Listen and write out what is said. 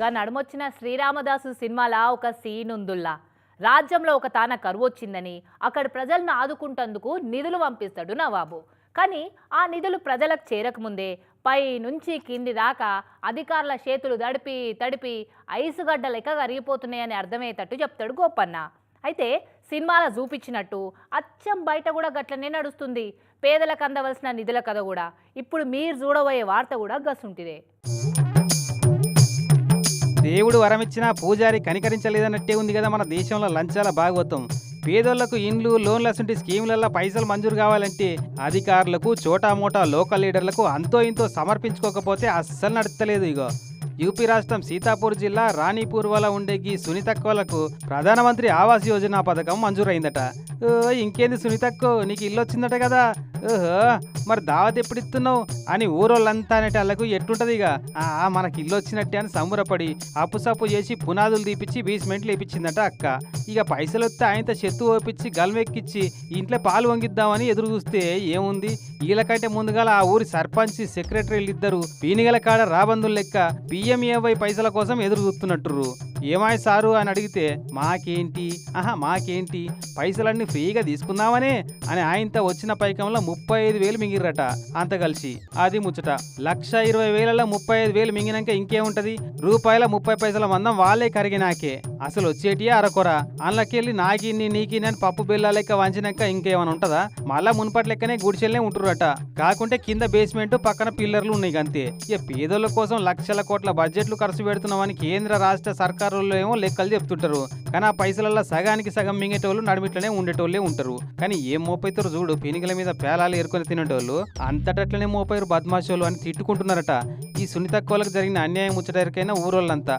గా నడుమొచ్చిన శ్రీరామదాసు సినిమాలా ఒక సీన్ ఉందుల్లా. రాజ్యంలో ఒక తాన కరువు వచ్చిందని అక్కడ ప్రజలను ఆదుకుంటందుకు నిధులు పంపిస్తాడు నవాబు. కానీ ఆ నిధులు ప్రజలకు చేరకముందే పై నుంచి కింది దాకా అధికారుల చేతులు తడిపి తడిపి ఐసుగడ్డ లెక్క కరిగిపోతున్నాయని అర్థమయ్యేటట్టు చెప్తాడు గోపన్న. అయితే సినిమాలో చూపించినట్టు అచ్చం బయట కూడా గట్లనే నడుస్తుంది. పేదలకు అందవలసిన నిధుల కథ కూడా. ఇప్పుడు మీరు చూడబోయే వార్త కూడా గసుంటిదే. దేవుడు వరమిచ్చినా పూజారి కనికరించలేదన్నట్టే ఉంది కదా మన దేశంలో లంచాల భాగవతం. పేదోళ్ళకు ఇండ్లు లోన్లసంటి స్కీములలో పైసలు మంజూరు కావాలంటే అధికారులకు చోటామోటా లోకల్ లీడర్లకు అంతో ఇంతో సమర్పించుకోకపోతే అస్సలు నడుస్తలేదు ఇగో. యూపీ రాష్ట్రం సీతాపూర్ జిల్లా రాణిపూర్ వల్ల ఉండే గీ సునీతక్కలకు ప్రధానమంత్రి ఆవాస్ యోజన పథకం మంజూరైందట. ఇంకేంది సునీతక్కో నీకు ఇల్లు వచ్చిందట కదా. ఓహో మరి దావత్ ఎప్పుడు ఇస్తున్నావు అని ఊరోళ్ళంతా అనేటాళ్ళకు ఎట్టుంటది ఇక మనకి ఇల్లు వచ్చినట్టే అని సంబరపడి అప్పు సప్పు చేసి పునాదులు తీపిచ్చి బేస్మెంట్లు వేపించిందట అక్క. ఇక పైసలు వస్తే ఆయనతో చెత్తు ఓపించి గల్మెక్కిచ్చి ఇంట్లో పాలు వంగిద్దామని ఎదురు చూస్తే ఏముంది? వీళ్ళకంటే ముందుగా ఆ ఊరి సర్పంచ్ సెక్రటరీలు ఇద్దరు పీనిగల కాడ రాబందులు లెక్క పిఎంఏవై పైసల కోసం ఎదురు చూస్తున్నట్టుర్రు. ఏమాయి సారు అని అడిగితే మాకేంటి? ఆహా మాకేంటి? పైసలన్నీ ఫ్రీగా తీసుకుందామనే? అని ఆయనతో వచ్చిన పైకంలో ముప్పై ఐదు వేలు మింగిర్రట అంత కలిసి. అది ముచ్చట. లక్ష ఇరవై వేలలో ముప్పై ఐదు వేలు మింగినాక ఇంకేముంటది? రూపాయల ముప్పై పైసల మందం వాళ్ళే కరిగినాకే. అసలు వచ్చేటియే అరకొర. అందులోకెళ్ళి నాకిన్ని నీకిన్ని అని పప్పు బిల్ల లెక్క వంచినాక ఇంకేమైనా ఉంటదా? మళ్ళా మునుపటి లెక్కనే గుడిచెల్లే ఉంటుర్రట. కాకుంటే కింద బేస్మెంట్ పక్కన పిల్లర్లు ఉన్నాయి అంతే ఇక పేదోళ్ళ కోసం లక్షల కోట్ల బడ్జెట్లు ఖర్చు పెడుతున్నామని కేంద్ర రాష్ట్ర సర్కార్ అధికారులు ఏమో లెక్కలు చెప్తుంటారు. కానీ ఆ పైసలల్లో సగానికి సగం మింగేటోళ్ళు నడిమిట్లనే ఉండేటోళ్ళే ఉంటారు. కానీ ఏం మోపైతారు చూడు పెనికల మీద పేలాలు ఏరుకొని తినేటోళ్ళు అంతటట్లనే మోపైరు బద్మాషోళ్ళు అని తిట్టుకుంటున్నారట. ఈ సునీతక్కోళ్ళకి జరిగిన అన్యాయం ముచ్చటరికైనా ఊరోళ్ళంతా.